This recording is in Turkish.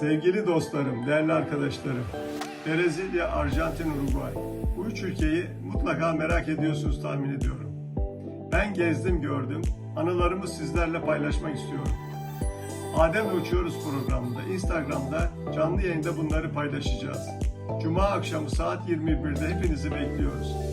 Sevgili dostlarım, değerli arkadaşlarım, Brezilya, Arjantin, Uruguay. Bu üç ülkeyi mutlaka merak ediyorsunuz tahmin ediyorum. Ben gezdim gördüm, anılarımı sizlerle paylaşmak istiyorum. Adem Uçuyoruz programında, Instagram'da canlı yayında bunları paylaşacağız. Cuma akşamı saat 21'de hepinizi bekliyoruz.